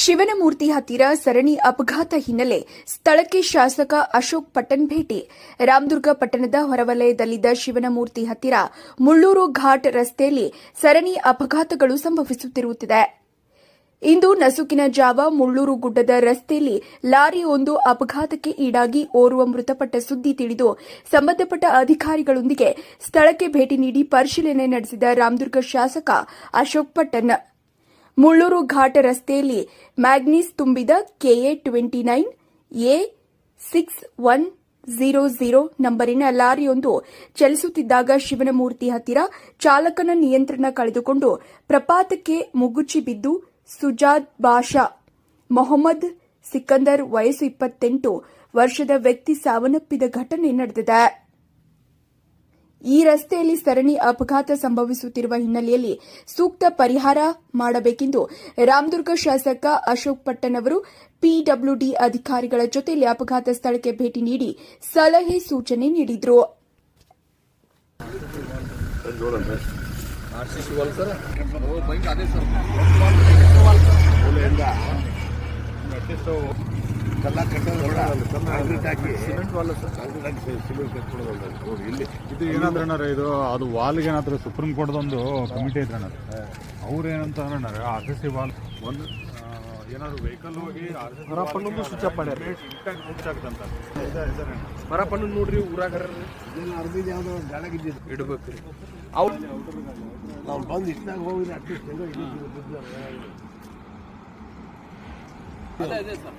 ಶಿವನಮೂರ್ತಿ ಹತ್ತಿರ ಸರಣಿ ಅಪಘಾತ ಹಿನ್ನೆಲೆ ಸ್ಥಳಕ್ಕೆ ಶಾಸಕ ಅಶೋಕ್ ಪಟ್ಟಣ್ ಭೇಟಿ. ರಾಮದುರ್ಗ ಪಟ್ಟಣದ ಹೊರವಲಯದಲ್ಲಿದ್ದ ಶಿವನಮೂರ್ತಿ ಹತ್ತಿರ ಮುಳ್ಳೂರು ಘಾಟ್ ರಸ್ತೆಯಲ್ಲಿ ಸರಣಿ ಅಪಘಾತಗಳು ಸಂಭವಿಸುತ್ತಿರುತ್ತಿದೆ. ಇಂದು ನಸುಕಿನ ಜಾವ ಮುಳ್ಳೂರು ಗುಡ್ಡದ ರಸ್ತೆಯಲ್ಲಿ ಲಾರಿಯೊಂದು ಅಪಘಾತಕ್ಕೆ ಈಡಾಗಿ ಓರ್ವ ಮೃತಪಟ್ಟ ಸುದ್ದಿ ತಿಳಿದು ಸಂಬಂಧಪಟ್ಟ ಅಧಿಕಾರಿಗಳೊಂದಿಗೆ ಸ್ಥಳಕ್ಕೆ ಭೇಟಿ ನೀಡಿ ಪರಿಶೀಲನೆ ನಡೆಸಿದ ರಾಮದುರ್ಗ ಶಾಸಕ ಅಶೋಕ್ ಪಟ್ಟಣ್. ಮುಳ್ಳೂರು ಘಾಟ್ ರಸ್ತೆಯಲ್ಲಿ ಮ್ಯಾಗ್ನೀಸ್ ತುಂಬಿದ KA twenty nine, A six one zero zero ನಂಬರಿನ ಲಾರಿಯೊಂದು ಚಲಿಸುತ್ತಿದ್ದಾಗ ಶಿವನಮೂರ್ತಿ ಹತ್ತಿರ ಚಾಲಕನ ನಿಯಂತ್ರಣ ಕಳೆದುಕೊಂಡು ಪ್ರಪಾತಕ್ಕೆ ಮುಗುಚಿ ಬಿದ್ದು ಸುಜಾದ್ ಬಾಷಾ, ಮೊಹಮ್ಮದ್ ಸಿಕಂದರ್ ವಯಸ್ಸು ಇಪ್ಪತ್ತೆಂಟು ವರ್ಷದ ವ್ಯಕ್ತಿ ಸಾವನ್ನಪ್ಪಿದ ಘಟನೆ ನಡೆದಿದೆ. ಈ ರಸ್ತೆಯಲ್ಲಿ ಸರಣಿ ಅಪಘಾತ ಸಂಭವಿಸುತ್ತಿರುವ ಹಿನ್ನೆಲೆಯಲ್ಲಿ ಸೂಕ್ತ ಪರಿಹಾರ ಮಾಡಬೇಕೆಂದು ರಾಮದುರ್ಗ ಶಾಸಕ ಅಶೋಕ್ ಪಟ್ಟಣ್ ಅವರು ಪಿಡಬ್ಲ್ಯೂಡಿ ಅಧಿಕಾರಿಗಳ ಜೊತೆಯಲ್ಲಿ ಅಪಘಾತ ಸ್ಥಳಕ್ಕೆ ಭೇಟಿ ನೀಡಿ ಸಲಹೆ ಸೂಚನೆ ನೀಡಿದರು. ಇದು ಏನಾದ್ರೆ ಅಣ್ಣ ಇದು ಅದು ವಾಲ್ಗೆ ಏನಾದ್ರು ಸುಪ್ರೀಂ ಕೋರ್ಟ್ದೊಂದು ಕಮಿಟಿ ಐತೆ ಅಣ್ಣ ಅವ್ರು ಏನಂತ ಅಣ್ಣ ಆರ್ ಸಿ ಸಿ ವಾಲ್ ಒಂದು ಏನಾದ್ರು ವೆಹಿಕಲ್ ಹೋಗಿ ಹೊರಪಣ್ಣು ಸ್ವಿಚ್ ಅಪ್ ಮಾಡ್ಯಾರ ಸ್ವಿಚ್ ಆಗ್ತಂತ. ಹೊರಪಣ್ಣು ನೋಡ್ರಿ ಊರಾಗ ಇಡ್ಬೇಕ್ರಿ. ಅವ್ರು ನಾವು ಬಂದು ಇಷ್ಟಾಗ ಹೋಗಿದ್ರೆ ಅಟ್ಲೀಸ್ಟ್ ಏನೋ ಇದು ಅದೇ ಅದೇ ಸರ್.